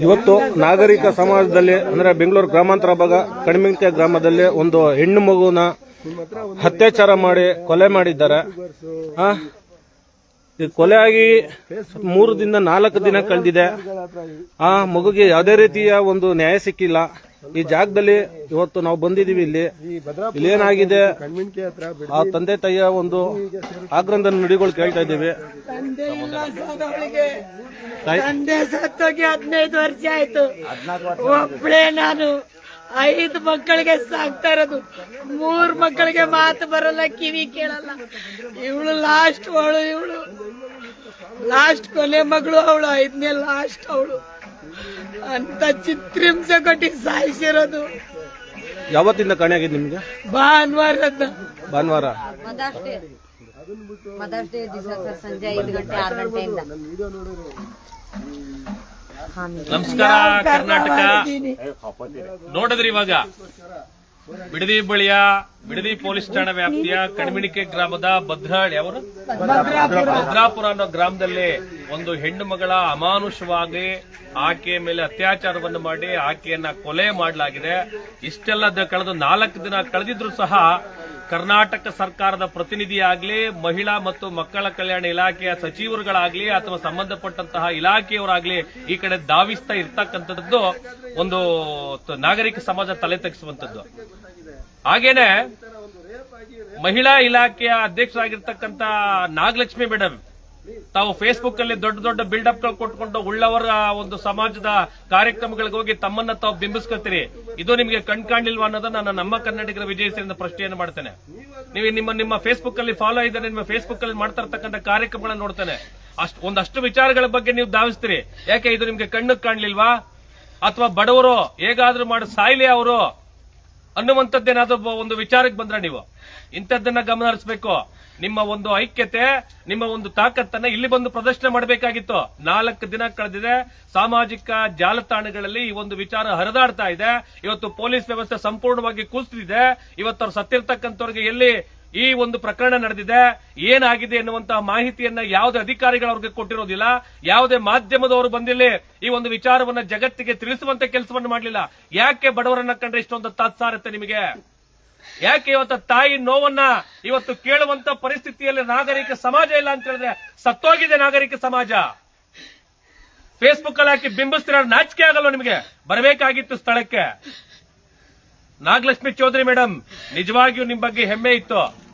ಇವತ್ತು ನಾಗರಿಕ ಸಮಾಜದಲ್ಲಿ ಅಂದ್ರೆ ಬೆಂಗಳೂರು ಗ್ರಾಮಾಂತರ ಭಾಗ ಕಡಿಮೆಂಕೆ ಗ್ರಾಮದಲ್ಲಿ ಒಂದು ಹೆಣ್ಣು ಮಗುನ ಅತ್ಯಾಚಾರ ಮಾಡಿ ಕೊಲೆ ಮಾಡಿದ್ದಾರೆ. ಆ? ಈ ಕೊಲೆ ಆಗಿ ಮೂರು ದಿನ ನಾಲ್ಕು ದಿನ ಕಳೆದಿದೆ. ಆ ಮಗುಗೆ ಯಾವುದೇ ರೀತಿಯ ಒಂದು ನ್ಯಾಯ ಸಿಕ್ಕಿಲ್ಲ. ಈ ಜಾಗದಲ್ಲಿ ಇವತ್ತು ನಾವು ಬಂದಿದೀವಿ ಇಲ್ಲಿ. ಇಲ್ಲಿ ಏನಾಗಿದೆ? ಆ ತಂದೆ ತಾಯಿಯ ಒಂದು ಆಗ್ರಹದ ನುಡಿಗಳು ಕೇಳ್ತಾ ಇದ್ದೀವಿ. ತಂದೆ ಸತ್ತೋಗಿ ಹದಿನೈದು ವರ್ಷ ಆಯ್ತು. ಒಬ್ಳೇ ನಾನು. ಐದು ಮಕ್ಕಳಿಗೆ ಸಾಕ್ತಾ ಇರೋದು. ಮೂರ್ ಮಕ್ಕಳಿಗೆ ಮಾತು ಬರಲ್ಲ ಕಿವಿ ಕೇಳಲ್ಲ. ಇವಳು ಲಾಸ್ಟ್ ಅವಳು ಇವಳು. ಲಾಸ್ಟ್ ಕೊನೆ ಮಗಳು ಅವಳು ಐದನೇ ಲಾಸ್ಟ್ ಅವಳು. ಅಂತ ಚಿತ್ರಿಂಸೆ ಕೊಟ್ಟಿ ಸಾಯಿಸಿರೋದು. ಯಾವತ್ತಿಂದ ಕಾಣೆಯಾಗಿದೆ ನಿಮ್ಗೆ? ಭಾನುವಾರ ಭಾನುವಾರ. Mother's day. ಮದರ್ಸ್ ಡೇ ದಿವಸ ಸರ್ ಸಂಜೆ ಐದು ಗಂಟೆ ಆರು ಗಂಟೆಯಿಂದ. ನಮಸ್ಕಾರ ಕರ್ನಾಟಕ. ನೋಡಿದ್ರಿ ಇವಾಗ? ಬಿಡದಿ ಬಳಿಯ ಬಿಡದಿ ಪೊಲೀಸ್ ಠಾಣಾ ವ್ಯಾಪ್ತಿಯ ಕಣ್ಮಿಣಿಕೆ ಗ್ರಾಮದ ಭದ್ರಾಳಿ ಅವರು. ಭದ್ರಾಪುರ. ಅನ್ನೋ ಗ್ರಾಮದಲ್ಲಿ ಒಂದು ಹೆಣ್ಣು ಮಗಳ ಅಮಾನುಷವಾಗಿ ಆಕೆಯ ಮೇಲೆ ಅತ್ಯಾಚಾರವನ್ನು ಮಾಡಿ ಆಕೆಯನ್ನ ಕೊಲೆ ಮಾಡಲಾಗಿದೆ. ಇಷ್ಟೆಲ್ಲ ಕಳೆದು ಕಳೆದ ನಾಲ್ಕು ದಿನ ಕಳೆದಿದ್ರು ಸಹ ಕರ್ನಾಟಕ ಸರ್ಕಾರದ ಪ್ರತಿನಿಧಿಯಾಗಲಿ, ಮಹಿಳಾ ಮತ್ತು ಮಕ್ಕಳ ಕಲ್ಯಾಣ ಇಲಾಖೆಯ ಸಚಿವರುಗಳಾಗ್ಲಿ ಅಥವಾ ಸಂಬಂಧಪಟ್ಟಂತಹ ಇಲಾಖೆಯವರಾಗ್ಲಿ ಈ ಕಡೆ ಧಾವಿಸ್ತಾ ಇರ್ತಕ್ಕಂಥದ್ದು ಒಂದು ನಾಗರಿಕ ಸಮಾಜ ತಲೆ ತಗ್ಗಿಸುವಂತದ್ದು ಹಾಗೇನೆ ಮಹಿಳಾ ಇಲಾಖೆಯ ಅಧ್ಯಕ್ಷರಾಗಿರ್ತಕ್ಕಂಥ ನಾಗಲಕ್ಷ್ಮಿ ಮೇಡಮ್ ತಾವು ಫೇಸ್ಬುಕ್ ಅಲ್ಲಿ ದೊಡ್ಡ ದೊಡ್ಡ ಬಿಲ್ಡಪ್ ಕೊಟ್ಕೊಂಡು ಉಳ್ಳವರ ಒಂದು ಸಮಾಜದ ಕಾರ್ಯಕ್ರಮಗಳಿಗೆ ಹೋಗಿ ತಮ್ಮನ್ನ ತಾವು ಬಿಂಬಿಸ್ಕೊತೀರಿ ಇದು ನಿಮಗೆ ಕಣ್ ಅನ್ನೋದು ಅನ್ನೋದನ್ನ ನಾನು ನಮ್ಮ ಕನ್ನಡಿಗರ ವಿಜಯಸಿಂದ ಪ್ರಶ್ನೆಯನ್ನು ಮಾಡ್ತೇನೆ. ನೀವು ನಿಮ್ಮ ನಿಮ್ಮ ಫೇಸ್ಬುಕ್ ಅಲ್ಲಿ ಫಾಲೋ ಇದ್ದಾರೆ ನಿಮ್ಮ ಫೇಸ್ಬುಕ್ ಅಲ್ಲಿ ಮಾಡ್ತಾ ಇರ್ತಕ್ಕಂಥ ಕಾರ್ಯಕ್ರಮಗಳನ್ನು ನೋಡ್ತೇನೆ. ಅಷ್ಟು, ಒಂದಷ್ಟು ವಿಚಾರಗಳ ಬಗ್ಗೆ ನೀವು ಧಾವಿಸ್ತೀರಿ. ಯಾಕೆ ಇದು ನಿಮ್ಗೆ ಕಣ್ಣು ಕಾಣ್ಲಿಲ್ವಾ? ಅಥವಾ ಬಡವರು ಹೇಗಾದ್ರೂ ಮಾಡಿ ಸಾಯಿಲೆ ಅವರು ಅನ್ನುವಂಥದ್ದೇನಾದ್ರೂ ಒಂದು ವಿಚಾರಕ್ಕೆ ಬಂದ್ರೆ ನೀವು? ಇಂಥದ್ದನ್ನ ಗಮನ ಹರಿಸಬೇಕು. ನಿಮ್ಮ ಒಂದು ಐಕ್ಯತೆ, ನಿಮ್ಮ ಒಂದು ತಾಕತ್ತನ್ನ ಇಲ್ಲಿ ಬಂದು ಪ್ರದರ್ಶನ ಮಾಡಬೇಕಾಗಿತ್ತು. ನಾಲ್ಕು ದಿನ ಕಳೆದಿದೆ. ಸಾಮಾಜಿಕ ಜಾಲತಾಣಗಳಲ್ಲಿ ಈ ಒಂದು ವಿಚಾರ ಹರಿದಾಡ್ತಾ ಇದೆ. ಇವತ್ತು ಪೊಲೀಸ್ ವ್ಯವಸ್ಥೆ ಸಂಪೂರ್ಣವಾಗಿ ಕುಸಿದಿದೆ. ಇವತ್ತು ಅವ್ರು ಸತ್ತಿರ್ತಕ್ಕಂಥವ್ರಿಗೆ ಎಲ್ಲಿ ಈ ಒಂದು ಪ್ರಕರಣ ನಡೆದಿದೆ, ಏನಾಗಿದೆ ಎನ್ನುವಂತಹ ಮಾಹಿತಿಯನ್ನ ಯಾವುದೇ ಅಧಿಕಾರಿಗಳು ಅವ್ರಿಗೆ ಕೊಟ್ಟಿರೋದಿಲ್ಲ. ಯಾವುದೇ ಮಾಧ್ಯಮದವರು ಬಂದಿಲ್ಲಿ ಈ ಒಂದು ವಿಚಾರವನ್ನ ಜಗತ್ತಿಗೆ ತಿಳಿಸುವಂತ ಕೆಲಸವನ್ನು ಮಾಡಲಿಲ್ಲ. ಯಾಕೆ ಬಡವರನ್ನ ಕಂಡ್ರೆ ಇಷ್ಟೊಂದು ತಾತ್ಸಾರತೆ ನಿಮಗೆ? ಯಾಕೆ ಇವತ್ತು ತಾಯಿ ನೋವನ್ನ ಇವತ್ತು ಕೇಳುವಂತ ಪರಿಸ್ಥಿತಿಯಲ್ಲಿ ನಾಗರಿಕ ಸಮಾಜ ಇಲ್ಲ ಅಂತ ಹೇಳಿದ್ರೆ ಸತ್ತೋಗಿದೆ ನಾಗರಿಕ ಸಮಾಜ. ಫೇಸ್ಬುಕ್ ಅಲ್ಲಿ ಹಾಕಿ ಬಿಂಬಿಸ್ತಿರೋ ನಾಚಿಕೆ ಆಗಲ್ಲ ನಿಮಗೆ? ಬರಬೇಕಾಗಿತ್ತು ಸ್ಥಳಕ್ಕೆ. ನಾಗಲಕ್ಷ್ಮಿ ಚೌಧರಿ ಮೇಡಮ್ ನಿಜವಾಗಿಯೂ ನಿಮ್ ಬಗ್ಗೆ ಹೆಮ್ಮೆ ಇತ್ತು.